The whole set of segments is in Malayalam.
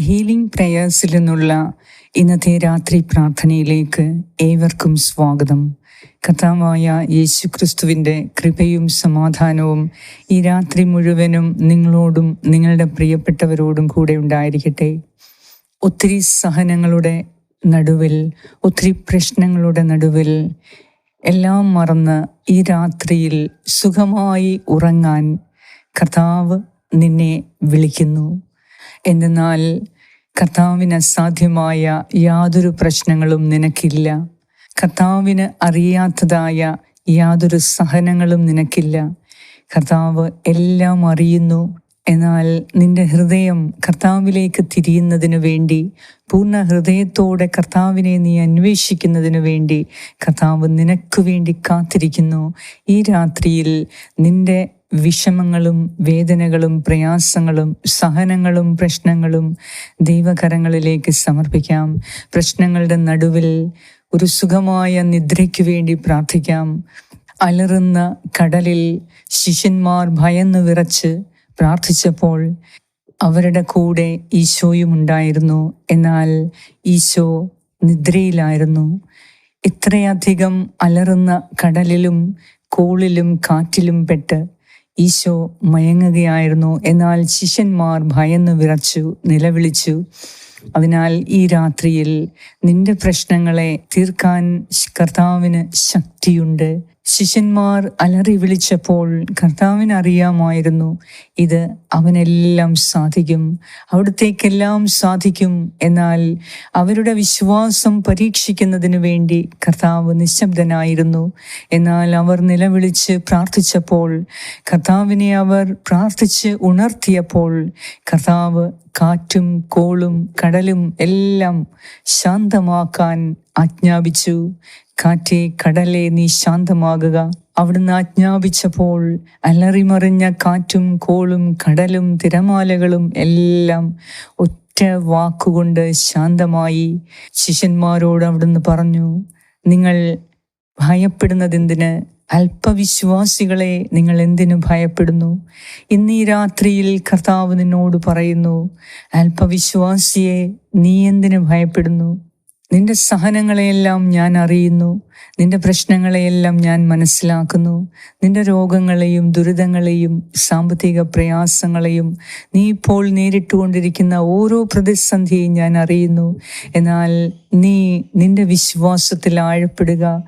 ഹീലിംഗ് പ്രയേഴ്സിൽ നിന്നുള്ള ഇന്നത്തെ രാത്രി പ്രാർത്ഥനയിലേക്ക് ഏവർക്കും സ്വാഗതം. കഥാവായ യേശു ക്രിസ്തുവിന്റെ കൃപയും സമാധാനവും ഈ രാത്രി മുഴുവനും നിങ്ങളോടും നിങ്ങളുടെ പ്രിയപ്പെട്ടവരോടും കൂടെ ഉണ്ടായിരിക്കട്ടെ. ഒത്തിരി സഹനങ്ങളുടെ നടുവിൽ ഒത്തിരി പ്രശ്നങ്ങളുടെ നടുവിൽ എല്ലാം മറന്ന് ഈ രാത്രിയിൽ സുഖമായി ഉറങ്ങാൻ കർത്താവ് നിന്നെ വിളിക്കുന്നു. എന്നാൽ കർത്താവിന് അസാധ്യമായ യാതൊരു പ്രശ്നങ്ങളും നിനക്കില്ല. കർത്താവിന് അറിയാത്തതായ യാതൊരു സഹനങ്ങളും നിനക്കില്ല. കർത്താവ് എല്ലാം അറിയുന്നു. എന്നാൽ നിന്റെ ഹൃദയം കർത്താവിലേക്ക് തിരിയുന്നതിനു വേണ്ടി പൂർണ ഹൃദയത്തോടെ കർത്താവിനെ നീ അന്വേഷിക്കുന്നതിനു വേണ്ടി കർത്താവ് നിനക്ക് വേണ്ടി കാത്തിരിക്കുന്നു. ഈ രാത്രിയിൽ നിന്റെ വിഷമങ്ങളും വേദനകളും പ്രയാസങ്ങളും സഹനങ്ങളും പ്രശ്നങ്ങളും ദൈവകരങ്ങളിലേക്ക് സമർപ്പിക്കാം. പ്രശ്നങ്ങളുടെ നടുവിൽ ഒരു സുഖമായ നിദ്രയ്ക്ക് വേണ്ടി പ്രാർത്ഥിക്കാം. അലറുന്ന കടലിൽ ശിഷ്യന്മാർ ഭയന്ന് വിറച്ച് പ്രാർത്ഥിച്ചപ്പോൾ അവരുടെ കൂടെ ഈശോയും ഉണ്ടായിരുന്നു. എന്നാൽ ഈശോ നിദ്രയിലായിരുന്നു. ഇത്രയധികം അലറുന്ന കടലിലും കോളിലും കാറ്റിലും പെട്ട് ഈശോ മയങ്ങുകയായിരുന്നു. എന്നാൽ ശിഷ്യന്മാർ ഭയന്ന് വിറച്ചു നിലവിളിച്ചു. അതിനാൽ ഈ രാത്രിയിൽ നിന്റെ പ്രശ്നങ്ങളെ തീർക്കാൻ കർത്താവിന് ശക്തിയുണ്ട്. ശിഷ്യന്മാർ അലറി വിളിച്ചപ്പോൾ കർത്താവിന് അറിയാമായിരുന്നു ഇത് അവനെല്ലാം സാധിക്കും അവിടത്തേക്കെല്ലാം സാധിക്കും എന്നാൽ അവരുടെ വിശ്വാസം പരീക്ഷിക്കുന്നതിന് വേണ്ടി കർത്താവ് നിശബ്ദനായിരുന്നു. എന്നാൽ അവർ നിലവിളിച്ച് പ്രാർത്ഥിച്ചപ്പോൾ കർത്താവിനെ അവർ പ്രാർത്ഥിച്ച് ഉണർത്തിയപ്പോൾ കർത്താവ് കാറ്റും കോളും കടലും എല്ലാം ശാന്തമാക്കാൻ ആജ്ഞാപിച്ചു. കാറ്റെ കടലെ നീ ശാന്തമാകുക. അവിടുന്ന് ആജ്ഞാപിച്ചപ്പോൾ അലറിമറിഞ്ഞ കാറ്റും കോളും കടലും തിരമാലകളും എല്ലാം ഒറ്റ വാക്കുകൊണ്ട് ശാന്തമായി. ശിഷ്യന്മാരോട് അവിടുന്ന് പറഞ്ഞു നിങ്ങൾ ഭയപ്പെടുന്നതെന്തിന്? അല്പവിശ്വാസികളെ നിങ്ങൾ എന്തിനു ഭയപ്പെടുന്നു? ഇന്നീ രാത്രിയിൽ കർത്താവ് നിന്നോട് പറയുന്നു അല്പവിശ്വാസിയെ നീ എന്തിനു ഭയപ്പെടുന്നു? നിന്റെ സഹനങ്ങളെയെല്ലാം ഞാൻ അറിയുന്നു. നിന്റെ പ്രശ്നങ്ങളെയെല്ലാം ഞാൻ മനസ്സിലാക്കുന്നു. നിന്റെ രോഗങ്ങളെയും ദുരിതങ്ങളെയും സാമ്പത്തിക പ്രയാസങ്ങളെയും നീ ഇപ്പോൾ നേരിട്ടുകൊണ്ടിരിക്കുന്ന ഓരോ പ്രതിസന്ധിയും ഞാൻ അറിയുന്നു. എന്നാൽ നീ നിന്റെ വിശ്വാസത്തിൽ ആഴപ്പെടുക.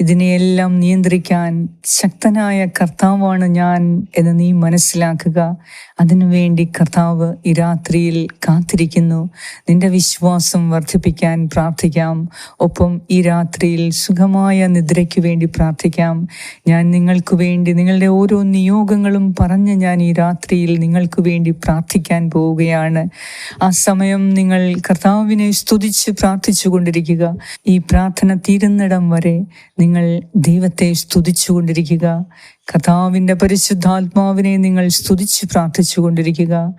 ഇതിനെയെല്ലാം നിയന്ത്രിക്കാൻ ശക്തനായ കർത്താവാണ് ഞാൻ എന്ന് നീ മനസ്സിലാക്കുക. അതിനുവേണ്ടി കർത്താവ് ഈ രാത്രിയിൽ കാത്തിരിക്കുന്നു. നിന്റെ വിശ്വാസം വർദ്ധിപ്പിക്കാൻ പ്രാർത്ഥിക്കാം. ഒപ്പം ഈ രാത്രിയിൽ സുഖമായ നിദ്രയ്ക്ക് വേണ്ടി പ്രാർത്ഥിക്കാം. ഞാൻ നിങ്ങൾക്ക് വേണ്ടി നിങ്ങളുടെ ഓരോ നിയോഗങ്ങളും പറഞ്ഞ് ഞാൻ ഈ രാത്രിയിൽ നിങ്ങൾക്ക് വേണ്ടി പ്രാർത്ഥിക്കാൻ പോവുകയാണ്. ആ സമയം നിങ്ങൾ കർത്താവിനെ സ്തുതിച്ച് പ്രാർത്ഥിച്ചു കൊണ്ടിരിക്കുക ഈ പ്രാർത്ഥന തീരുന്നിടം വരെ നിങ്ങൾ ദൈവത്തെ സ്തുതിച്ചുകൊണ്ടിരിക്കുക. കഥാവിന്റെ പരിശുദ്ധാത്മാവിനെ നിങ്ങൾ സ്തുതിച്ച് പ്രാർത്ഥിച്ചു കൊണ്ടിരിക്കുക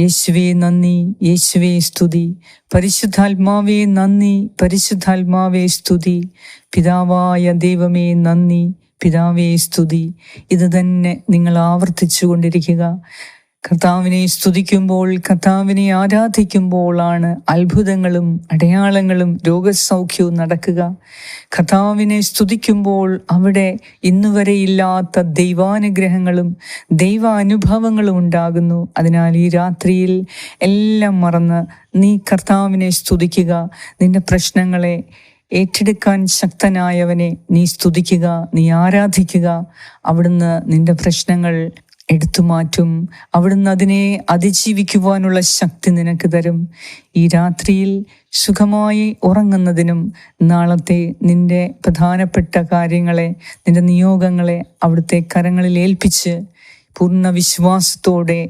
യേശുവേ നന്ദി യേശുവേ സ്തുതി. പരിശുദ്ധാത്മാവേ നന്ദി പരിശുദ്ധാത്മാവേ സ്തുതി. പിതാവായ ദൈവമേ നന്ദി പിതാവേ സ്തുതി. ഇത് തന്നെ നിങ്ങൾ ആവർത്തിച്ചു കൊണ്ടിരിക്കുക കർത്താവിനെ സ്തുതിക്കുമ്പോൾ കർത്താവിനെ ആരാധിക്കുമ്പോഴാണ് അത്ഭുതങ്ങളും അടയാളങ്ങളും രോഗസൗഖ്യവും നടക്കുക. കർത്താവിനെ സ്തുതിക്കുമ്പോൾ അവിടെ ഇന്നുവരെ ഇല്ലാത്ത ദൈവാനുഗ്രഹങ്ങളും ദൈവ അനുഭവങ്ങളും ഉണ്ടാകുന്നു. അതിനാൽ ഈ രാത്രിയിൽ എല്ലാം മറന്ന് നീ കർത്താവിനെ സ്തുതിക്കുക. നിന്റെ പ്രശ്നങ്ങളെ ഏറ്റെടുക്കാൻ ശക്തനായവനെ നീ സ്തുതിക്കുക നീ ആരാധിക്കുക. അവിടുന്ന് നിന്റെ പ്രശ്നങ്ങൾ എടുത്തു മാറ്റും. അവിടുന്ന് അതിനെ അതിജീവിക്കുവാനുള്ള ശക്തി നിനക്ക് തരും. ഈ രാത്രിയിൽ സുഖമായി ഉറങ്ങുന്നതിനും നാളത്തെ നിന്റെ പ്രധാനപ്പെട്ട കാര്യങ്ങളെ നിന്റെ നിയോഗങ്ങളെ അവിടുത്തെ കരങ്ങളിൽ ഏൽപ്പിച്ച് പൂർണ വിശ്വാസത്തോടെ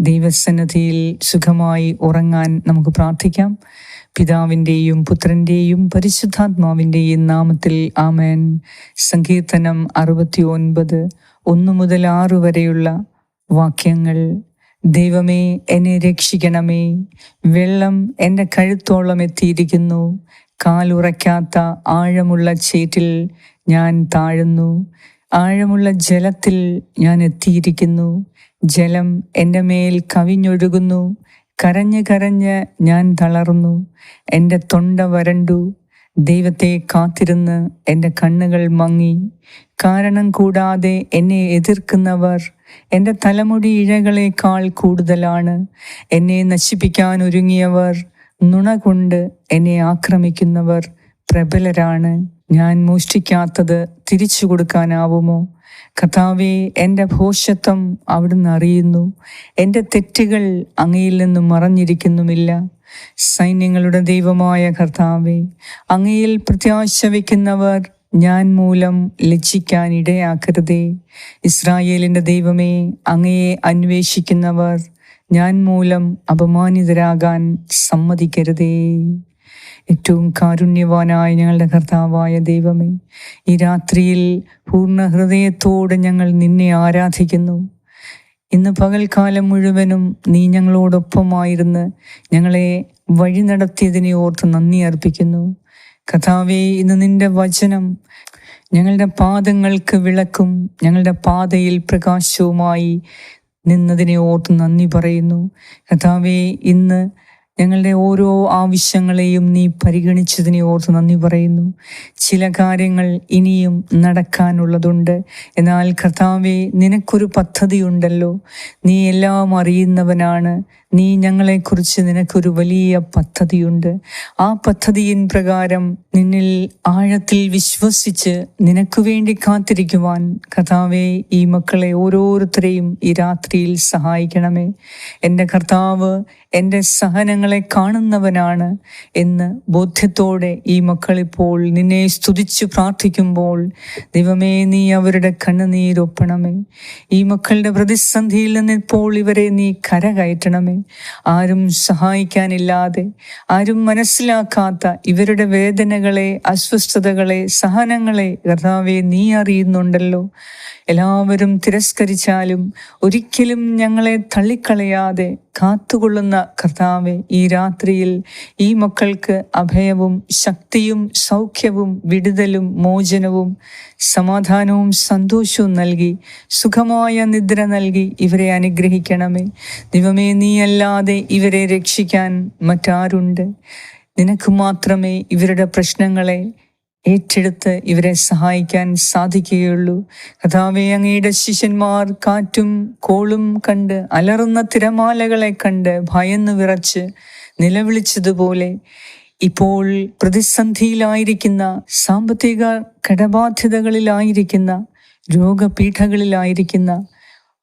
ദൈവസന്നദ്ധിയിൽ സുഖമായി ഉറങ്ങാൻ നമുക്ക് പ്രാർത്ഥിക്കാം. പിതാവിന്റെയും പുത്രന്റെയും പരിശുദ്ധാത്മാവിന്റെയും നാമത്തിൽ ആമേൻ. സങ്കീർത്തനം അറുപത്തി ഒൻപത് ഒന്ന് മുതൽ ആറ് വരെയുള്ള വാക്യങ്ങൾ. ദൈവമേ എന്നെ രക്ഷിക്കണമേ. വെള്ളം എന്റെ കഴുത്തോളം എത്തിയിരിക്കുന്നു. കാലുറയ്ക്കാത്ത ആഴമുള്ള ചേറ്റിൽ ഞാൻ താഴുന്നു. ആഴമുള്ള ജലത്തിൽ ഞാൻ എത്തിയിരിക്കുന്നു. ജലം എന്റെ മേൽ കവിഞ്ഞൊഴുകുന്നു. കരഞ്ഞ് കരഞ്ഞ് ഞാൻ തളർന്നു. എന്റെ തൊണ്ട വരണ്ടു. ദൈവത്തെ കാത്തിരുന്ന് എന്റെ കണ്ണുകൾ മങ്ങി. കാരണം കൂടാതെ എന്നെ എതിർക്കുന്നവർ എന്റെ തലമുടി ഇഴകളേക്കാൾ കൂടുതലാണ്. എന്നെ നശിപ്പിക്കാൻ ഒരുങ്ങിയവർ നുണ കൊണ്ട് എന്നെ ആക്രമിക്കുന്നവർ പ്രബലരാണ്. ഞാൻ മോഷ്ടിക്കാത്തത് തിരിച്ചു കൊടുക്കാനാവുമോ? കഥാവെ എന്റെ ഭോഷത്വം അവിടുന്ന് അറിയുന്നു. എന്റെ തെറ്റുകൾ അങ്ങയിൽ നിന്നും മറഞ്ഞിരിക്കുന്നുമില്ല. സൈന്യങ്ങളുടെ ദൈവമായ കർത്താവെ അങ്ങയിൽ പ്രത്യാശ വയ്ക്കുന്നവർ ഞാൻ മൂലം ലജ്ജിക്കാൻ ഇടയാക്കരുതേ ഇസ്രായേലിന്റെ ദൈവമേ അങ്ങയെ അന്വേഷിക്കുന്നവർ ഞാൻ മൂലം അപമാനിതരാകാൻ സമ്മതിക്കരുതേ. ഏറ്റവും കാരുണ്യവാനായ ഞങ്ങളുടെ കർത്താവായ ദൈവമേ ഈ രാത്രിയിൽ പൂർണ ഹൃദയത്തോടെ ഞങ്ങൾ നിന്നെ ആരാധിക്കുന്നു. ഇന്ന് പകൽക്കാലം മുഴുവനും നീ ഞങ്ങളോടൊപ്പമായിരുന്ന് ഞങ്ങളെ വഴി നടത്തിയതിനെ ഓർത്ത് നന്ദി അർപ്പിക്കുന്നു. കഥാവേ ഇന്ന് നിന്റെ വചനം ഞങ്ങളുടെ പാദങ്ങൾക്ക് വിളക്കും ഞങ്ങളുടെ പാതയിൽ പ്രകാശവുമായി നിന്നതിനെ ഓർത്ത് നന്ദി പറയുന്നു. കഥാവേ ഇന്ന് ഞങ്ങളുടെ ഓരോ ആവശ്യങ്ങളെയും നീ പരിഗണിച്ചതിനെ ഓർത്ത് നന്ദി പറയുന്നു. ചില കാര്യങ്ങൾ ഇനിയും നടക്കാനുള്ളതുണ്ട്. എന്നാൽ കർത്താവെ നിനക്കൊരു പദ്ധതിയുണ്ടല്ലോ. നീ എല്ലാം അറിയുന്നവനാണ്. നീ ഞങ്ങളെക്കുറിച്ച് നിനക്കൊരു വലിയ പദ്ധതിയുണ്ട്. ആ പദ്ധതിയിൻ പ്രകാരം നിന്നിൽ ആഴത്തിൽ വിശ്വസിച്ച് നിനക്ക് വേണ്ടി കാത്തിരിക്കുവാൻ കഥാവെ ഈ മക്കളെ ഓരോരുത്തരെയും ഈ രാത്രിയിൽ സഹായിക്കണമേ. എന്റെ കർത്താവ് എന്റെ സഹനങ്ങളെ കാണുന്നവനാണ് എന്ന് ബോധ്യത്തോടെ ഈ മക്കളിപ്പോൾ നിന്നെ സ്തുതിച്ച് പ്രാർത്ഥിക്കുമ്പോൾ ദൈവമേ നീ അവരുടെ കണ്ണുനീരൊപ്പണമേ. ഈ മക്കളുടെ പ്രതിസന്ധിയിൽ നിന്നിപ്പോൾ ഇവരെ നീ കരകയറ്റണമേ. ആരും സഹായിക്കാനില്ലാതെ ആരും മനസ്സിലാക്കാത്ത ഇവരുടെ വേദനകളെ അസ്വസ്ഥതകളെ സഹനങ്ങളെ കർത്താവെ നീ അറിയുന്നുണ്ടല്ലോ. എല്ലാവരും തിരസ്കരിച്ചാലും ഒരിക്കലും ഞങ്ങളെ തള്ളിക്കളയാതെ കാത്തുകൊള്ളുന്ന കർത്താവെ ഈ രാത്രിയിൽ ഈ മക്കൾക്ക് അഭയവും ശക്തിയും സൗഖ്യവും വിടുതലും മോചനവും സമാധാനവും സന്തോഷവും നൽകി സുഖമായ നിദ്ര നൽകി ഇവരെ അനുഗ്രഹിക്കണമേ. ദൈവമേ നീയല്ലാതെ ഇവരെ രക്ഷിക്കാൻ മറ്റാരുണ്ട്? നിനക്ക് മാത്രമേ ഇവരുടെ പ്രശ്നങ്ങളെ ഏറ്റെടുത്ത് ഇവരെ സഹായിക്കാൻ സാധിക്കുകയുള്ളൂ. കഥാവെ അങ്ങയുടെ ശിഷ്യന്മാർ കാറ്റും കോളും കണ്ട് അലറുന്ന തിരമാലകളെ കണ്ട് ഭയന്നു വിറച്ച് നിലവിളിച്ചതുപോലെ ഇപ്പോൾ പ്രതിസന്ധിയിലായിരിക്കുന്ന സാമ്പത്തിക കടബാധ്യതകളിലായിരിക്കുന്ന രോഗപീഠകളിലായിരിക്കുന്ന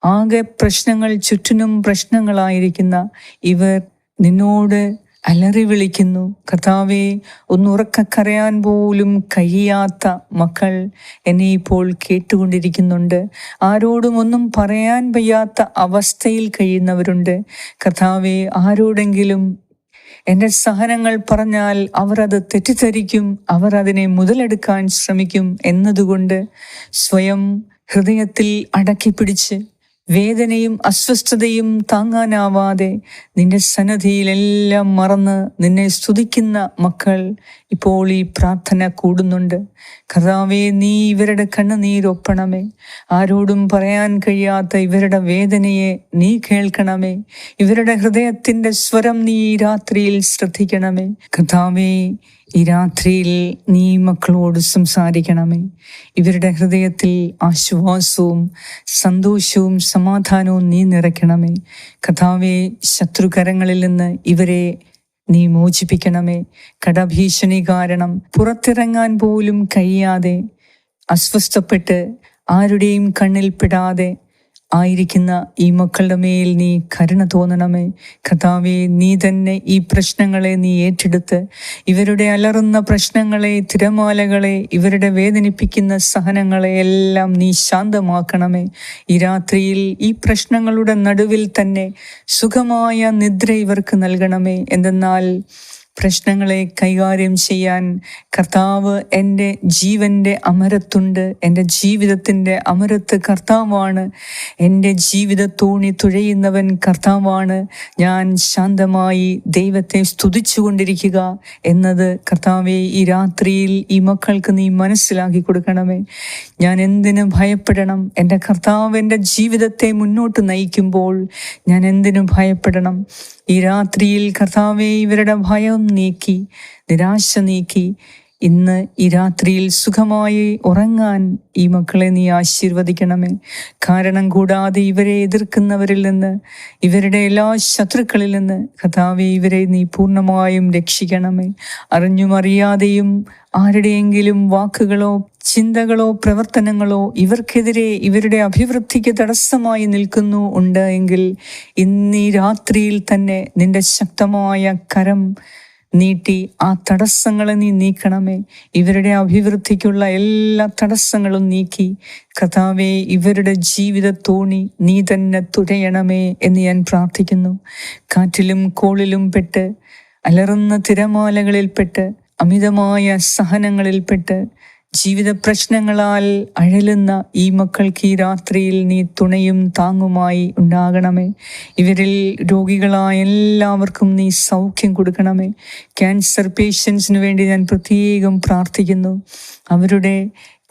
ആകെ പ്രശ്നങ്ങൾ ചുറ്റിനും പ്രശ്നങ്ങളായിരിക്കുന്ന ഇവർ നിന്നോട് അലറി വിളിക്കുന്നു. കർത്താവെ ഒന്നുറക്ക കരയാൻ പോലും കഴിയാത്ത മക്കൾ എന്നെ ഇപ്പോൾ കേട്ടുകൊണ്ടിരിക്കുന്നുണ്ട്. ആരോടും ഒന്നും പറയാൻ വയ്യാത്ത അവസ്ഥയിൽ കഴിയുന്നവരുണ്ട്. കർത്താവെ ആരോടെങ്കിലും എന്റെ സഹനങ്ങൾ പറഞ്ഞാൽ അവർ അത് തെറ്റിദ്ധരിക്കും. അവർ അതിനെ മുതലെടുക്കാൻ ശ്രമിക്കും എന്നതുകൊണ്ട് സ്വയം ഹൃദയത്തിൽ അടക്കി പിടിച്ച് വേദനയും അസ്വസ്ഥതയും താങ്ങാനാവാതെ നിന്റെ സന്നദ്ധിയിലെല്ലാം മറന്ന് നിന്നെ സ്തുതിക്കുന്ന മക്കൾ ഇപ്പോൾ ഈ പ്രാർത്ഥന കൂടുന്നുണ്ട്. കർത്താവേ നീ ഇവരുടെ കണ്ണുനീരൊപ്പണമേ ആരോടും പറയാൻ കഴിയാത്ത ഇവരുടെ വേദനയെ നീ കേൾക്കണമേ. ഇവരുടെ ഹൃദയത്തിന്റെ സ്വരം നീ രാത്രിയിൽ ശ്രദ്ധിക്കണമേ. കർത്താവേ ഈ രാത്രിയിൽ നീ മക്കളോട് സംസാരിക്കണമേ. ഇവരുടെ ഹൃദയത്തിൽ ആശ്വാസവും സന്തോഷവും സമാധാനവും നീ നിറയ്ക്കണമേ. കഥാവെ ശത്രുകരങ്ങളിൽ നിന്ന് ഇവരെ നീ മോചിപ്പിക്കണമേ. കടഭീഷണി കാരണം പുറത്തിറങ്ങാൻ പോലും കഴിയാതെ അസ്വസ്ഥപ്പെട്ട് ആരുടെയും കണ്ണിൽപ്പെടാതെ ആയിരിക്കുന്ന ഈ മക്കളുടെ മേൽ നീ കരുണ തോന്നണമേ. കഥാവെ നീ തന്നെ ഈ പ്രശ്നങ്ങളെ നീ ഏറ്റെടുത്ത് ഇവരുടെ അലറുന്ന പ്രശ്നങ്ങളെ തിരമാലകളെ ഇവരുടെ വേദനിപ്പിക്കുന്ന സഹനങ്ങളെ എല്ലാം നീ ശാന്തമാക്കണമേ. ഈ രാത്രിയിൽ ഈ പ്രശ്നങ്ങളുടെ നടുവിൽ തന്നെ സുഖമായ നിദ്ര ഇവർക്ക് നൽകണമേ. എന്തെന്നാൽ പ്രശ്നങ്ങളെ കൈകാര്യം ചെയ്യാൻ കർത്താവ് എന്റെ ജീവന്റെ അമരത്തുണ്ട് എന്റെ ജീവിതത്തിന്റെ അമരത്ത് കർത്താവാണ് എന്റെ ജീവിത തോണി തുഴയുന്നവൻ കർത്താവാണ് ഞാൻ ശാന്തമായി ദൈവത്തെ സ്തുതിച്ചുകൊണ്ടിരിക്കുക എന്നത് കർത്താവെ ഈ രാത്രിയിൽ ഈ മക്കൾക്ക് നീ മനസ്സിലാക്കി കൊടുക്കണമേ. ഞാൻ എന്തിനു ഭയപ്പെടണം? എന്റെ കർത്താവ് എന്റെ ജീവിതത്തെ മുന്നോട്ട് നയിക്കുമ്പോൾ ഞാൻ എന്തിനു ഭയപ്പെടണം? ഈ രാത്രിയിൽ കർത്താവെ ഇവരുടെ ഭയം നീക്കി നിരാശ നീക്കി ഇന്ന് ഈ രാത്രിയിൽ സുഖമായി ഉറങ്ങാൻ ഈ മക്കളെ നീ ആശീർവദിക്കണമേ. കാരണം കൂടാതെ ഇവരെ എതിർക്കുന്നവരിൽ നിന്ന് ഇവരുടെ എല്ലാ ശത്രുക്കളിൽ നിന്ന് കഥാവെ ഇവരെ നീ പൂർണമായും രക്ഷിക്കണമേ. അറിഞ്ഞും അറിയാതെയും ആരുടെയെങ്കിലും വാക്കുകളോ ചിന്തകളോ പ്രവർത്തനങ്ങളോ ഇവർക്കെതിരെ ഇവരുടെ അഭിവൃദ്ധിക്ക് തടസ്സമായി നിൽക്കുന്നു ഉണ്ട് എങ്കിൽ ഇന്നീ രാത്രിയിൽ തന്നെ നിന്റെ ശക്തമായ കരം നീട്ടി ആ തടസ്സങ്ങളെ നീ നീക്കണമേ. ഇവരുടെ അഭിവൃദ്ധിക്കുള്ള എല്ലാ തടസ്സങ്ങളും നീക്കി. കഥാവെ ഇവരുടെ ജീവിത തോണി നീ തന്നെ തുഴയണമേ എന്ന് ഞാൻ പ്രാർത്ഥിക്കുന്നു. കാറ്റിലും കോളിലും പെട്ട് അലറുന്ന തിരമാലകളിൽപ്പെട്ട് അമിതമായ സഹനങ്ങളിൽപ്പെട്ട് ജീവിത പ്രശ്നങ്ങളാൽ അഴലുന്ന ഈ മക്കൾക്ക് ഈ രാത്രിയിൽ നീ തുണയും താങ്ങുമായി ഉണ്ടാകണമേ. ഇവരിൽ രോഗികളായ എല്ലാവർക്കും നീ സൗഖ്യം കൊടുക്കണമേ. ക്യാൻസർ പേഷ്യൻസിന് വേണ്ടി ഞാൻ പ്രത്യേകം പ്രാർത്ഥിക്കുന്നു. അവരുടെ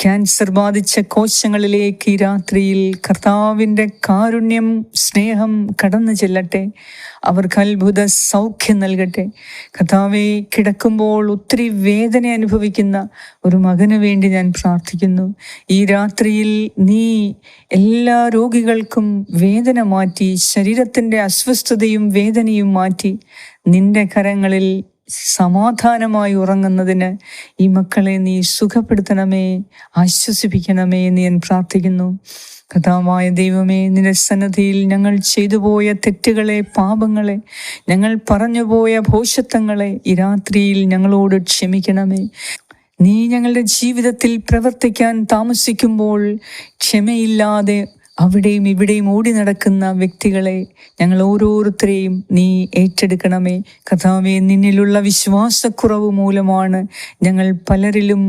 ക്യാൻസർ ബാധിച്ച കോശങ്ങളിലേക്ക് ഈ രാത്രിയിൽ കർത്താവിന്റെ കാരുണ്യം സ്നേഹം കടന്നു ചെല്ലട്ടെ. അവർക്ക് അത്ഭുത സൗഖ്യം നൽകട്ടെ. കർത്താവെ കിടക്കുമ്പോൾ ഒത്തിരി വേദന അനുഭവിക്കുന്ന ഒരു മകന് വേണ്ടി ഞാൻ പ്രാർത്ഥിക്കുന്നു. ഈ രാത്രിയിൽ നീ എല്ലാ രോഗികൾക്കും വേദന മാറ്റി ശരീരത്തിന്റെ അസ്വസ്ഥതയും വേദനയും മാറ്റി നിന്റെ കരങ്ങളിൽ സമാധാനമായി ഉറങ്ങുന്നതിന് ഈ മക്കളെ നീ സുഖപ്പെടുത്തണമേ ആശ്വസിപ്പിക്കണമേ എന്ന് ഞാൻ പ്രാർത്ഥിക്കുന്നു. കഥാമായ ദൈവമേ നിന്റെ സന്നദ്ധിയിൽ ഞങ്ങൾ ചെയ്തു പോയ തെറ്റുകളെ പാപങ്ങളെ ഞങ്ങൾ പറഞ്ഞുപോയ ഭോഷത്വങ്ങളെ ഈ രാത്രിയിൽ ഞങ്ങളോട് ക്ഷമിക്കണമേ. നീ ഞങ്ങളുടെ ജീവിതത്തിൽ പ്രവർത്തിക്കാൻ താമസിക്കുമ്പോൾ ക്ഷമയില്ലാതെ അവിടെയും ഇവിടെയും ഓടി നടക്കുന്ന വ്യക്തികളെ ഞങ്ങൾ ഓരോരുത്തരെയും നീ ഏറ്റെടുക്കണമേ. കഥാവെ നിന്നിലുള്ള വിശ്വാസക്കുറവ് മൂലമാണ് ഞങ്ങൾ പലരിലും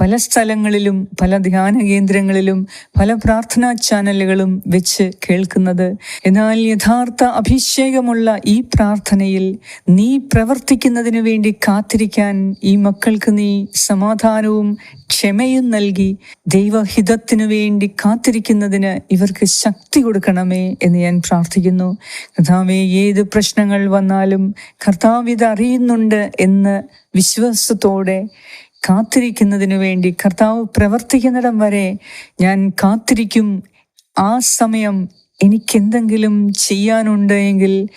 പല സ്ഥലങ്ങളിലും പല ധ്യാന കേന്ദ്രങ്ങളിലും പല പ്രാർത്ഥനാ ചാനലുകളും വെച്ച് കേൾക്കുന്നത്. എന്നാൽ യഥാർത്ഥ അഭിഷേകമുള്ള ഈ പ്രാർത്ഥനയിൽ നീ പ്രവർത്തിക്കുന്നതിനു വേണ്ടി കാത്തിരിക്കാൻ ഈ മക്കൾക്ക് നീ സമാധാനവും ക്ഷമയും നൽകി ദൈവഹിതത്തിനു വേണ്ടി കാത്തിരിക്കുന്നതിന് ഇവർക്ക് ശക്തി കൊടുക്കണമേ എന്ന് ഞാൻ പ്രാർത്ഥിക്കുന്നു. കർത്താവെ ഏത് പ്രശ്നങ്ങൾ വന്നാലും കർത്താവ് ഇത് അറിയുന്നുണ്ട് എന്ന് വിശ്വാസത്തോടെ കാത്തിരിക്കുന്നതിന് വേണ്ടി കർത്താവ് പ്രവർത്തിക്കുന്നിടം വരെ ഞാൻ കാത്തിരിക്കും. ആ സമയം എനിക്കെന്തെങ്കിലും ചെയ്യാനുണ്ട് എങ്കിൽ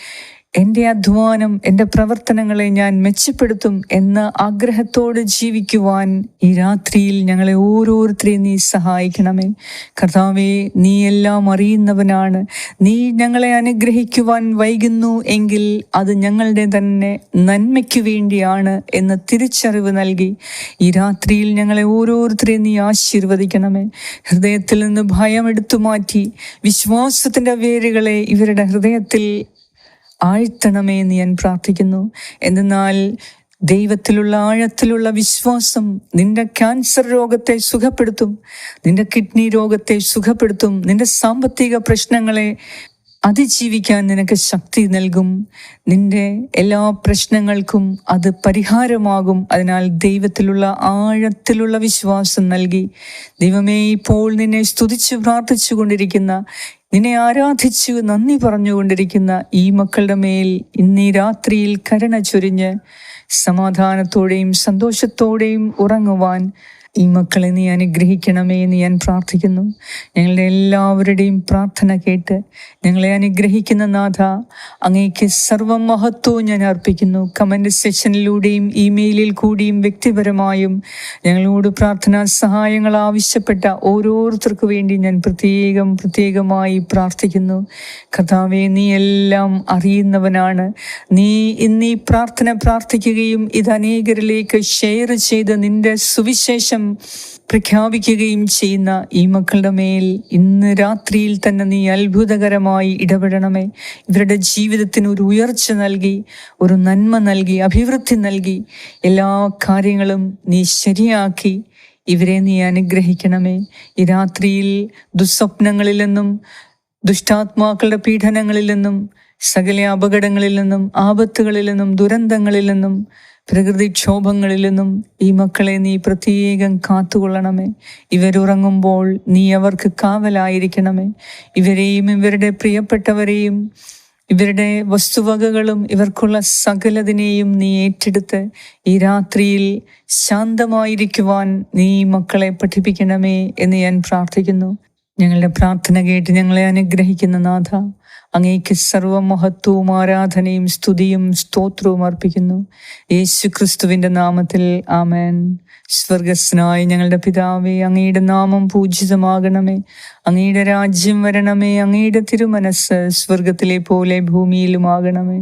എന്റെ അധ്വാനം എന്റെ പ്രവർത്തനങ്ങളെ ഞാൻ മെച്ചപ്പെടുത്തും എന്ന ആഗ്രഹത്തോട് ജീവിക്കുവാൻ ഈ രാത്രിയിൽ ഞങ്ങളെ ഓരോരുത്തരെയും നീ സഹായിക്കണമേ. കർത്താവേ നീ എല്ലാം അറിയുന്നവനാണ്. നീ ഞങ്ങളെ അനുഗ്രഹിക്കുവാൻ വൈകുന്നു എങ്കിൽ അത് ഞങ്ങളുടെ തന്നെ നന്മയ്ക്ക് വേണ്ടിയാണ് എന്ന് തിരിച്ചറിവ് നൽകി. ഈ രാത്രിയിൽ ഞങ്ങളെ ഓരോരുത്തരെയും നീ ആശീർവദിക്കണമേ. ഹൃദയത്തിൽ നിന്ന് ഭയം എടുത്തു മാറ്റി വിശ്വാസത്തിന്റെ വേരുകളെ ഇവരുടെ ഹൃദയത്തിൽ ആഴ്ത്തണമേ എന്ന് ഞാൻ പ്രാർത്ഥിക്കുന്നു. എന്നാൽ ദൈവത്തിലുള്ള ആഴത്തിലുള്ള വിശ്വാസം നിന്റെ ക്യാൻസർ രോഗത്തെ സുഖപ്പെടുത്തും. നിന്റെ കിഡ്നി രോഗത്തെ സുഖപ്പെടുത്തും. നിന്റെ സാമ്പത്തിക പ്രശ്നങ്ങളെ അതിജീവിക്കാൻ നിനക്ക് ശക്തി നൽകും. നിന്റെ എല്ലാ പ്രശ്നങ്ങൾക്കും അത് പരിഹാരമാകും. അതിനാൽ ദൈവത്തിലുള്ള ആഴത്തിലുള്ള വിശ്വാസം നൽകി. ദൈവമേ ഇപ്പോൾ നിന്നെ സ്തുതിച്ചു പ്രാർത്ഥിച്ചു കൊണ്ടിരിക്കുന്ന നിന്നെ ആരാധിച്ചു നന്ദി പറഞ്ഞുകൊണ്ടിരിക്കുന്ന ഈ മക്കളുടെ മേൽ ഇന്നീ രാത്രിയിൽ കരുണ ചൊരിഞ്ഞ് സമാധാനത്തോടെയും സന്തോഷത്തോടെയും ഉറങ്ങുവാൻ ഈ മക്കളെ നീ അനുഗ്രഹിക്കണമേ എന്ന് ഞാൻ പ്രാർത്ഥിക്കുന്നു. ഞങ്ങളുടെ എല്ലാവരുടെയും പ്രാർത്ഥന കേട്ട് ഞങ്ങളെ അനുഗ്രഹിക്കുന്ന നാഥ അങ്ങേക്ക് സർവ മഹത്വവും ഞാൻ അർപ്പിക്കുന്നു. കമന്റ് സെഷനിലൂടെയും ഇമെയിലിൽ കൂടിയും വ്യക്തിപരമായും ഞങ്ങളോട് പ്രാർത്ഥനാ സഹായങ്ങൾ ആവശ്യപ്പെട്ട ഓരോരുത്തർക്കു വേണ്ടി ഞാൻ പ്രത്യേകം പ്രത്യേകമായി പ്രാർത്ഥിക്കുന്നു. കഥാവെ നീ എല്ലാം അറിയുന്നവനാണ്. നീ ഇന്ന് പ്രാർത്ഥന പ്രാർത്ഥിക്കുകയും ഇത് അനേകരിലേക്ക് ഷെയർ ചെയ്ത് നിന്റെ സുവിശേഷം പ്രഖ്യാപിക്കുകയും ചെയ്യുന്ന ഈ മക്കളുടെ മേൽ ഇന്ന് രാത്രിയിൽ തന്നെ നീ അത്ഭുതകരമായി ഇടപെടണമേ. ഇവരുടെ ജീവിതത്തിന് ഒരു ഉയർച്ച നൽകി ഒരു നന്മ നൽകി അഭിവൃദ്ധി നൽകി. എല്ലാ കാര്യങ്ങളും നീ ശരിയാക്കി. ഇവരെ നീ അനുഗ്രഹിക്കണമേ. ഈ രാത്രിയിൽ ദുസ്വപ്നങ്ങളിൽ നിന്നും ദുഷ്ടാത്മാക്കളുടെ പീഡനങ്ങളിൽ നിന്നും സകല അപകടങ്ങളിൽ നിന്നും ആപത്തുകളിൽ നിന്നും ദുരന്തങ്ങളിൽ നിന്നും പ്രകൃതിക്ഷോഭങ്ങളിൽ നിന്നും ഈ മക്കളെ നീ പ്രത്യേകം കാത്തുകൊള്ളണമേ. ഇവരുറങ്ങുമ്പോൾ നീ അവർക്ക് കാവലായിരിക്കണമേ. ഇവരെയും ഇവരുടെ പ്രിയപ്പെട്ടവരെയും ഇവരുടെ വസ്തുവകകളും ഇവർക്കുള്ള സകലതിനെയും നീ ഏറ്റെടുത്ത് ഈ രാത്രിയിൽ ശാന്തമായിരിക്കുവാൻ നീ മക്കളെ പഠിപ്പിക്കണമേ എന്ന് ഞാൻ പ്രാർത്ഥിക്കുന്നു. ഞങ്ങളുടെ പ്രാർത്ഥന കേട്ട് ഞങ്ങളെ അനുഗ്രഹിക്കുന്ന നാഥ അങ്ങേക്ക് സർവമഹത്വവും ആരാധനയും സ്തുതിയും സ്തോത്രവും അർപ്പിക്കുന്നു. യേശു ക്രിസ്തുവിന്റെ നാമത്തിൽ ആമേൻ. സ്വർഗസ്നായ ഞങ്ങളുടെ പിതാവേ അങ്ങയുടെ നാമം പൂജിതമാകണമേ. അങ്ങയുടെ രാജ്യം വരണമേ അങ്ങയുടെ തിരുമനസ് സ്വർഗത്തിലെ പോലെ ഭൂമിയിലുമാകണമേ.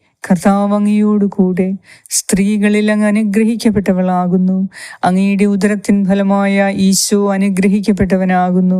കർത്താവ് അങ്ങയോട് കൂടെ സ്ത്രീകളിൽ അങ്ങ് അനുഗ്രഹിക്കപ്പെട്ടവളാകുന്നു. അങ്ങയുടെ ഉദരത്തിൻ ഫലമായ ഈശോ അനുഗ്രഹിക്കപ്പെട്ടവനാകുന്നു.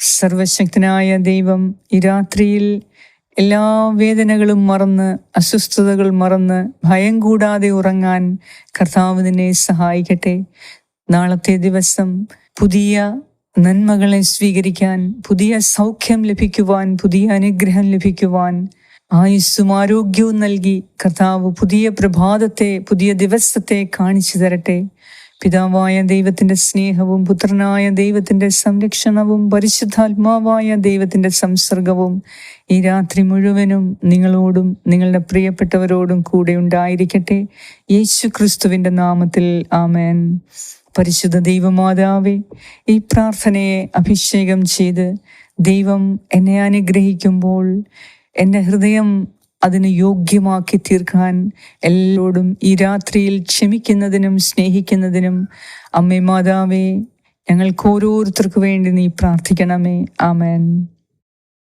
സർവശക്തനായ ദൈവം ഈ രാത്രിയിൽ എല്ലാ വേദനകളും മറന്ന് അസ്വസ്ഥതകൾ മറന്ന് ഭയം കൂടാതെ ഉറങ്ങാൻ കർത്താവ് നിന്നെ സഹായിക്കട്ടെ. നാളത്തെ ദിവസം പുതിയ നന്മകളെ സ്വീകരിക്കാൻ പുതിയ സൗഖ്യം ലഭിക്കുവാൻ പുതിയ അനുഗ്രഹം ലഭിക്കുവാൻ ആയുസ്സും ആരോഗ്യവും നൽകി കർത്താവ് പുതിയ പ്രഭാതത്തെ പുതിയ ദിവസത്തെ കാണിച്ചു തരട്ടെ. പിതാവായ ദൈവത്തിന്റെ സ്നേഹവും പുത്രനായ ദൈവത്തിന്റെ സംരക്ഷണവും പരിശുദ്ധാത്മാവായ ദൈവത്തിന്റെ സംസർഗവും ഈ രാത്രി മുഴുവനും നിങ്ങളോടും നിങ്ങളുടെ പ്രിയപ്പെട്ടവരോടും കൂടെ ഉണ്ടായിരിക്കട്ടെ. യേശു ക്രിസ്തുവിന്റെ നാമത്തിൽ ആമേൻ. പരിശുദ്ധ ദൈവമാതാവേ ഈ പ്രാർത്ഥനയെ അഭിഷേകം ചെയ്ത് ദൈവം എന്നെ അനുഗ്രഹിക്കുമ്പോൾ എന്റെ ഹൃദയം അതിന് യോഗ്യമാക്കി തീർക്കാൻ എല്ലോടും ഈ രാത്രിയിൽ ക്ഷമിക്കുന്നതിനും സ്നേഹിക്കുന്നതിനും അമ്മേ മാതാവേ ഞങ്ങൾക്ക് ഓരോരുത്തർക്ക് വേണ്ടി നീ പ്രാർത്ഥിക്കണമേ. ആമേൻ.